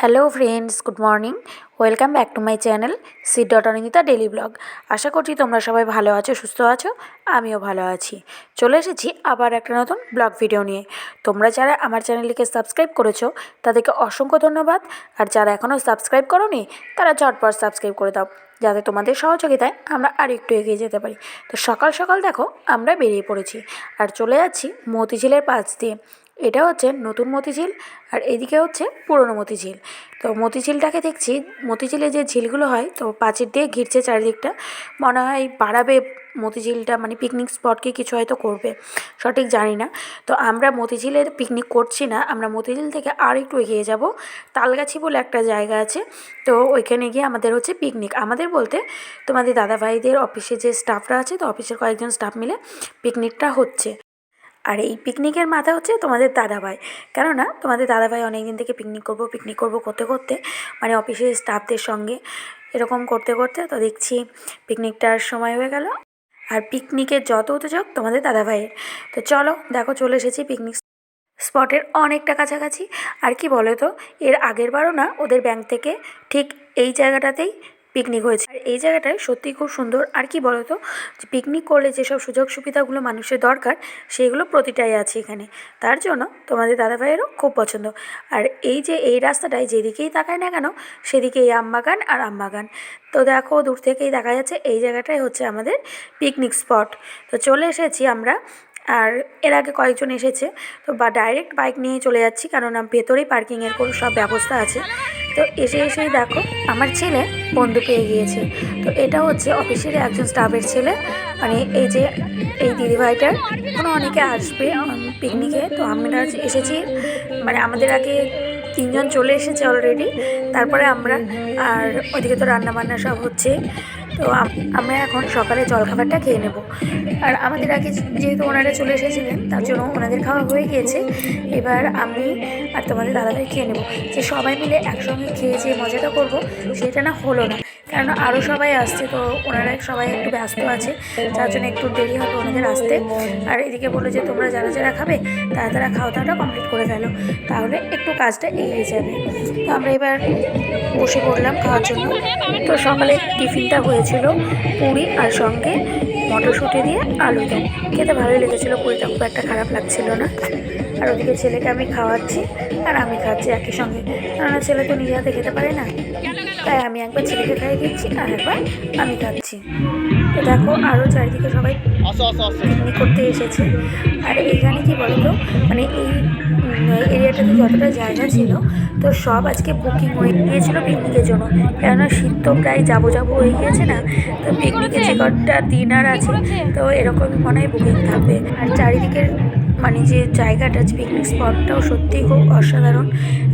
Hello friends good morning welcome back to my channel C dot Anindita daily blog আশা করছি তোমরা সবাই ভালো আছো, সুস্থ আছো, আমিও ভালো আছি। চলে এসেছি আবার একটা নতুন ব্লগ ভিডিও নিয়ে। তোমরা যারা আমার চ্যানেলটিকে সাবস্ক্রাইব করেছ, তাদেরকে অসংখ্য ধন্যবাদ। আর যারা এখনও সাবস্ক্রাইব করোনি, তারা ঝটপট সাবস্ক্রাইব করে দাও। যাতে তোমাদের সহযোগিতায় আমরা আর একটু এগিয়ে যেতে পারি। তো সকাল সকাল দেখো, আমরা বেরিয়ে পড়েছি। আর চলে যাচ্ছি মতিঝিলের পাশ দিয়ে। এটা হচ্ছে নতুন মতিঝিল আর এদিকে হচ্ছে পুরনো মতিঝিল। তো মতিঝিলটাকে দেখছি, মতিঝিলে যে ঝিলগুলো হয়, তো প্রাচীর দিয়ে ঘিরছে চারিদিকটা। মনে হয় বাড়াবে মতিঝিলটা মানে পিকনিক স্পটকে কিছু হয়তো করবে, সঠিক জানি না। তো আমরা মতিঝিলের পিকনিক করছি না, আমরা মতিঝিল থেকে আর একটু এগিয়ে যাব। তালগাছি বলে একটা জায়গা আছে, তো ওইখানে গিয়ে আমাদের হচ্ছে পিকনিক আমাদের বলতে তোমাদের দাদাভাইদের অফিসে যে স্টাফরা আছে, তো অফিসের কয়েকজন স্টাফ মিলে পিকনিকটা হচ্ছে। আর এই পিকনিকের মাথা হচ্ছে তোমাদের দাদাভাই। কেননা তোমাদের দাদাভাই অনেক দিন থেকে পিকনিক করব পিকনিক করব করতে করতে মানে অফিসের স্টাফদের সঙ্গে এরকম করতে করতে তো দেখছি পিকনিকটার সময় হয়ে গেল। আর পিকনিকের যত যোগ তোমাদের দাদাভাইয়ের। তো চলো দেখো চলে এসেছি পিকনিক স্পটের অনেকটা কাছাকাছি। আর কি বলো তো, এর আগের বারও না ওদের ব্যাংক থেকে ঠিক এই জায়গাটাতেই পিকনিক হয়েছে এই জায়গাটায় সত্যিই খুব সুন্দর। আর কি বলো তো যে পিকনিক করলে যেসব সুযোগ সুবিধাগুলো মানুষের দরকার, সেগুলো প্রতিটাই আছে এখানে। তার জন্য তোমাদের দাদাভাইয়েরও খুব পছন্দ। আর এই যে এই রাস্তাটায় যেদিকেই তাকায় না কেন সেদিকেই আমবাগান আর আমবাগান। তো দেখো, দূর থেকেই দেখা যাচ্ছে এই জায়গাটাই হচ্ছে আমাদের পিকনিক স্পট তো চলে এসেছি আমরা। আর এর আগে কয়েকজন এসেছে। তো বা ডাইরেক্ট বাইক নিয়ে চলে যাচ্ছি, কেননা ভেতরেই পার্কিংয়ের কোনো সব ব্যবস্থা আছে। তো এসে এসেই দেখো, আমার ছেলে বন্ধু পেয়ে গিয়েছে। তো এটা হচ্ছে অফিসের একজন স্টাফের ছেলে। মানে এই যে এই দিদিভাইটার, কোনো অনেকে আসবে পিকনিকে। তো আমরা এসেছি মানে আমাদের আগে তিনজন চলে এসেছে অলরেডি তারপরে আমরা আর ওইদিকে তো রান্নাবান্না সব হচ্ছে। তো আমরা এখন সকালে জলখাবারটা খেয়ে নেব। আর আমাদের আগে যেহেতু ওনারা চলে এসেছিলেন, তার জন্য ওনাদের খাওয়া হয়ে গিয়েছে। এবার আমি আর তোমাদের দাদাভাই খেয়ে নেব। যে সবাই মিলে একসঙ্গে খেয়ে যে মজাটা করব, সেটা না হলো না। কেননা আরও সবাই আসছে, তো ওনারা সবাই একটু ব্যস্ত আছে, যার জন্য একটু দেরি হবে ওনাদের আসতে। আর এদিকে বলল যে, তোমরা যারা যারা খাবে, তারা তারা খাওয়া দাওয়াটা কমপ্লিট করে ফেলো। তাহলে একটু কাজটা এগিয়ে যাবে। তো আমরা এবার বসে পড়লাম খাওয়ার জন্য। তো সকালে টিফিনটা হয়েছিল পুরি আর সঙ্গে মটরশুঁটি দিয়ে আলু দম। খেতে ভালোই লেগেছিলো, পুরিটা খুব একটা খারাপ লাগছিল না। আর ওদিকে ছেলেকে আমি খাওয়াচ্ছি আর আমি খাচ্ছি একই সঙ্গে। কেননা ছেলে তো নিজে হাতে খেতে পারে না। তাই আমি একবার ছেলেকে খাইয়ে দিচ্ছি আর একবার আমি খাচ্ছি। তো দেখো আরও চারিদিকে সবাই পিকনিক করতে এসেছে। আর এইখানে কি বলতো মানে এই এরিয়াটাতে যতটা জায়গা ছিল তো সব আজকে বুকিং হয়ে গিয়েছিল পিকনিকের জন্য। কেননা শীত তো প্রায় যাব যাব হয়ে গিয়েছে না তো পিকনিকের যে কটা দিন আর আছে তো এরকম মনে হয় বুকিং থাকবে। আর চারিদিকের মানে যে জায়গাটা, যে পিকনিক স্পটটাও সত্যিই খুব অসাধারণ।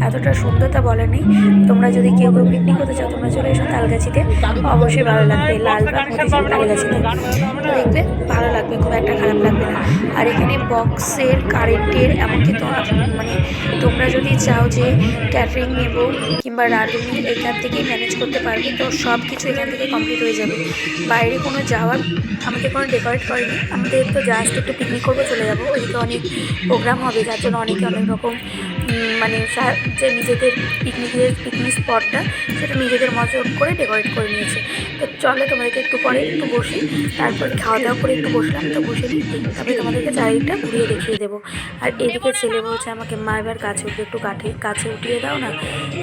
এতটা সুন্দরতা বলে নেই। তোমরা যদি কেউ কেউ পিকনিক করতে চাও, তোমরা চলে এসো তালগাছিতে। অবশ্যই ভালো লাগবে। লালবাগ তালগাছিতে। দেখবে, ভালো লাগবে, খুব একটা খারাপ লাগবে না। আর এখানে বক্সের কারেন্টের এমনকি তো মানে তোমরা যদি চাও যে ক্যাটারিং নেব কিংবা রাঁধুনি, এখান থেকেই ম্যানেজ করতে পারবে। তো সব কিছু এখান থেকে কমপ্লিট হয়ে যাবে। বাইরে কোনো যাওয়ার আমাদের কোনো ডেকোরেট করেনি। আমাদের তো জাস্ট একটু পিকনিক করব, চলে যাব। ওইদিকে অনেক প্রোগ্রাম হবে যার জন্য অনেকে অনেক রকম মানে যে নিজেদের পিকনিকের পিকনিক স্পটটা সেটা নিজেদের মজা করে ডেকোরেট করে নিয়েছে। তো চলে তোমাদেরকে একটু পরে একটু বসি, তারপর খাওয়া দাওয়া করে একটু বসলাম, তো বসে নিই তোমাদেরকে চারিদিকটা ঘুরিয়ে দেখিয়ে দেবো। আর এদিকে ছেলে বলছে আমাকে মা এবার গাছে উঠে, একটু কাঠে, কাছে উঠিয়ে দাও না,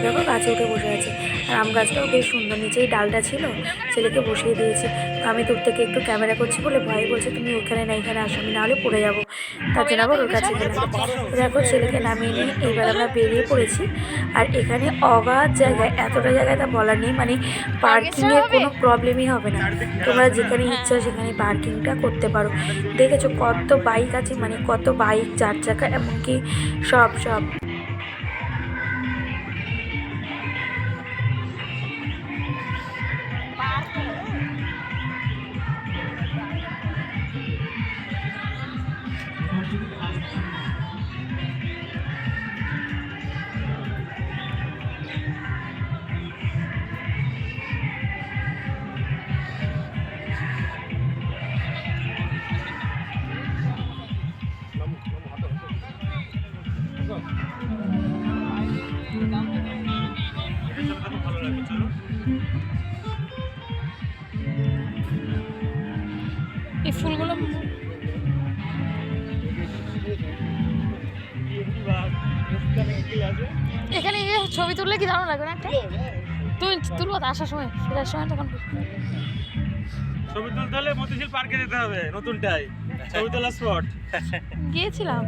দেখো গাছে উঠে বসে আছে। আর আম গাছটাও বেশ সুন্দর, নিচেই ডালটা ছিল, ছেলেকে বসিয়ে দিয়েছি। আমি দূর থেকে একটু ক্যামেরা করছি বলে ভয় বলছে, তুমি ওখানে না, এখানে আসো, আমি নাহলে পড়ে যাব। তার জন্য আবার ওর কাছে গেলাম। দেখো ছেলেকে নামিয়ে নিয়ে এইবার আমরা বেরিয়ে পড়েছি। আর এখানে অগাধ জায়গায়, এতটা জায়গায় তা বলার নেই মানে পার্কিংয়ের কোনো প্রবলেমই হবে না। তোমরা যেখানে ইচ্ছা সেখানে পার্কিংটা করতে পারো। দেখেছ কত বাইক আছে মানে কত বাইক চার চাকা, এমনকি সব সব। এখানে গিয়ে ছবি তুললে কি দারুণ লাগবে না একটা? তুমি তুলবো তো আসার সময় ফেরার সময় তখন ছবি তুলতে হলে মতিঝিল পার্কে যেতে হবে নতুনটাই। ছবি তোলার স্পট গিয়েছিলাম।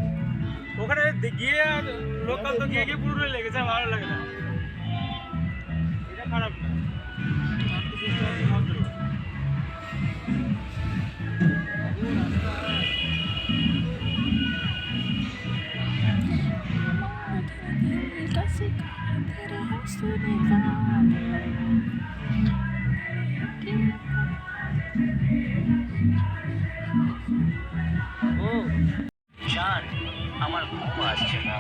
ওখানে গিয়ে লোকাল তো গিয়ে গিয়ে পুরো লেগেছে আর ভালো লাগে না। এটা খারাপ না। আমার ঘুম আসছে না।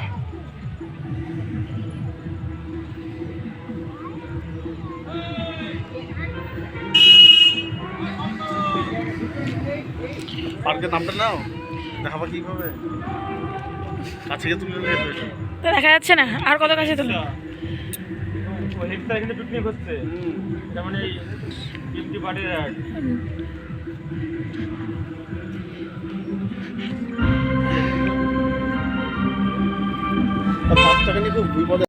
পার্কের নামটা নাও দেখাবা কীভাবে? কাছে গিয়ে তুমি নিয়ে এসো তো দেখা যাচ্ছে না আর কত কাছে তুলবো? ও হেক্টার এখানে পিকনিক হচ্ছে। যেমন এই বিউটি পার্টির অ্যাড নিয়ে খুব বিপদে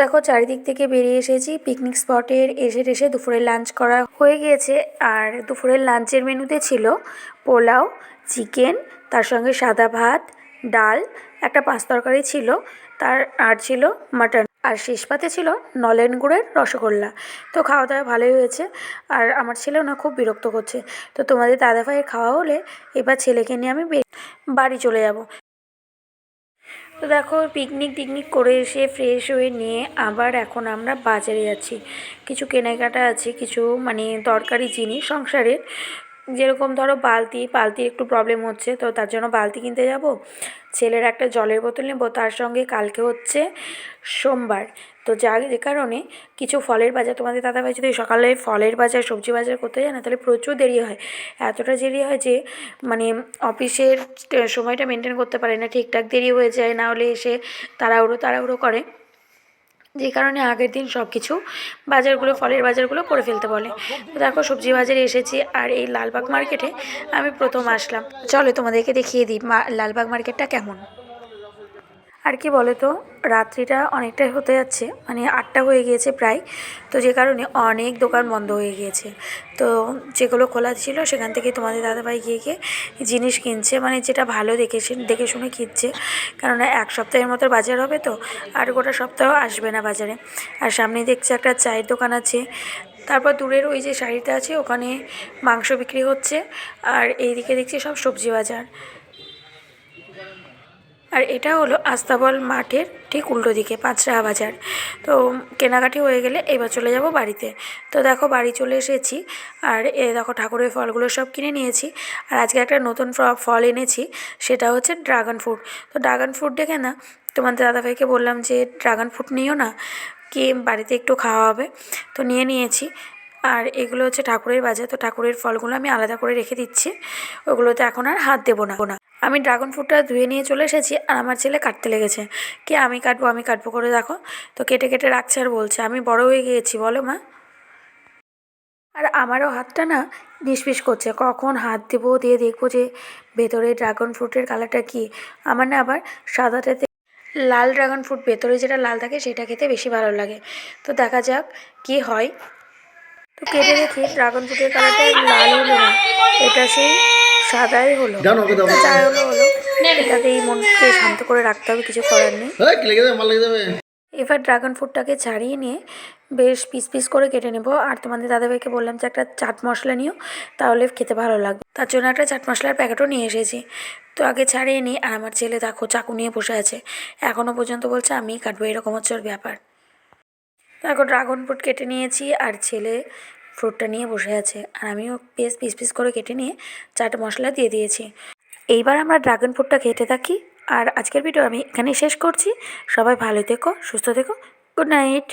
দেখো, চারিদিক থেকে বেরিয়ে এসেছি। পিকনিক স্পটের এসে এসে দুপুরের লাঞ্চ করা হয়ে গিয়েছে। আর দুপুরের লাঞ্চের মেনুতে ছিল পোলাও চিকেন তার সঙ্গে সাদা ভাত, ডাল, একটা পাঁচ তরকারি ছিল। তার আর ছিল মাটন আর শেষ পাতে ছিল নলেন গুড়ের রসগোল্লা। তো খাওয়া দাওয়া ভালোই হয়েছে। আর আমার ছেলেও না খুব বিরক্ত করছে। তো তোমাদের দাদা ভাইয়ের খাওয়া হলে এবার ছেলেকে নিয়ে আমি বাড়ি চলে যাব। তো দেখো পিকনিক টিকনিক করে এসে ফ্রেশ হয়ে নিয়ে আবার এখন আমরা বাজারে যাচ্ছি। কিছু কেনাকাটা আছে, কিছু মানে দরকারি জিনিস সংসারের। যেরকম ধরো বালতি, বালতির একটু প্রবলেম হচ্ছে, তো তার জন্য বালতি কিনতে যাব। ছেলের একটা জলের বোতল নেব, তার সঙ্গে কালকে হচ্ছে সোমবার। তো যা যে কারণে কিছু ফলের বাজার, তোমাদের দাদাভাই যদি সকালে ফলের বাজার, সবজি বাজার করতে যায় না, তাহলে প্রচুর দেরি হয়। এতটা দেরি হয় যে মানে অফিসের সময়টা মেনটেন করতে পারে না, ঠিকঠাক দেরি হয়ে যায়, না হলে এসে তাড়াহুড়ো তাড়াহুড়ো করে। যে কারণে আগের দিন সব কিছু বাজারগুলো, ফলের বাজারগুলো করে ফেলতে বলে। তো দেখো, সবজি বাজারে এসেছি আর এই লালবাগ মার্কেটে আমি প্রথম আসলাম। চলো তোমাদেরকে দেখিয়ে দিই লালবাগ মার্কেটটা কেমন? আর কি বলো তো রাত্রিটা অনেকটাই হতে যাচ্ছে মানে আটটা হয়ে গিয়েছে প্রায়। তো যে কারণে অনেক দোকান বন্ধ হয়ে গিয়েছে। তো যেগুলো খোলা ছিল সেখান থেকে তোমাদের দাদাভাই গিয়ে গিয়ে জিনিস কিনছে মানে যেটা ভালো দেখেছে, দেখে শুনে কিনছে। কেননা এক সপ্তাহের মতো বাজার হবে তো, আর গোটা সপ্তাহ আসবে না বাজারে। আর সামনে দেখছি একটা চায়ের দোকান আছে। তারপর দূরের ওই যে শাড়িটা আছে, ওখানে মাংস বিক্রি হচ্ছে। আর এইদিকে দেখছি সব সবজি বাজার। আর এটা হলো আস্তাবল মাঠের ঠিক উল্টো দিকে পাঁচরাহা বাজার। তো কেনাকাটি হয়ে গেলে এবার চলে যাব বাড়িতে। তো দেখো বাড়ি চলে এসেছি আর এ দেখো ঠাকুরের ফলগুলো সব কিনে নিয়েছি। আর আজকে একটা নতুন ফল এনেছি, সেটা হচ্ছে ড্রাগন ফ্রুট। তো ড্রাগন ফ্রুট দেখে না, তোমাদের দাদাভাইকে বললাম যে, ড্রাগন ফ্রুট নিও না, কি বাড়িতে একটু খাওয়া হবে। তো নিয়ে নিয়েছি। আর এগুলো হচ্ছে ঠাকুরের বাজার। তো ঠাকুরের ফলগুলো আমি আলাদা করে রেখে দিচ্ছি। ওগুলোতে এখন আর হাত দেবো না। না আমি ড্রাগন ফ্রুটটা ধুয়ে নিয়ে চলে এসেছি আর আমার ছেলে কাটতে লেগেছে। কে আমি কাটবো আমি কাটবো করে দেখো। তো কেটে কেটে রাখছে আর বলছে, আমি বড় হয়ে গিয়েছি, বলো মা। আর আমারও হাতটা না নিষ্পিস করছে। কখন হাত দেবো, দিয়ে দেখব যে ভেতরে ড্রাগন ফ্রুটের কালারটা কি। আমার না আবার সাদাটাতে লাল ড্রাগন ফ্রুট ভেতরে যেটা লাল থাকে সেটা খেতে বেশি ভালো লাগে। তো দেখা যাক কি হয়। তো কেটে দেখি ড্রাগন ফ্রুটের কালারটা লাল হলো না। এটা সেই সাদাই হলো। যাই হলো হলো। এটাতেই মনকে শান্ত করে রাখতে হবে কিছু করার নেই। এবার ড্রাগন ফ্রুটটাকে ছাড়িয়ে নিয়ে বেশ পিস পিস করে কেটে নেব। আর তোমাদের দাদাভাইকে বললাম যে একটা চাট মশলা নিও তাহলে খেতে ভালো লাগবে। তার জন্য একটা চাট মশলার প্যাকেটও নিয়ে এসেছি। তো আগে ছাড়িয়ে নিই। আর আমার ছেলে দেখো চাকু নিয়ে বসে আছে। এখনও পর্যন্ত বলছে আমিই কাটবো। এরকম হচ্ছে ওর ব্যাপার। এখন ড্রাগন ফ্রুট কেটে নিয়েছি আর ছেলে ফ্রুটটা নিয়ে বসে আছে। আর আমিও পেস, পিস পিস করে কেটে নিয়ে চাট মশলা দিয়ে দিয়েছি। এইবার আমরা ড্রাগন ফ্রুটটা খেতে থাকি। আর আজকের ভিডিও আমি এখানেই শেষ করছি। সবাই ভালো থেকো, সুস্থ থেকো। Good night.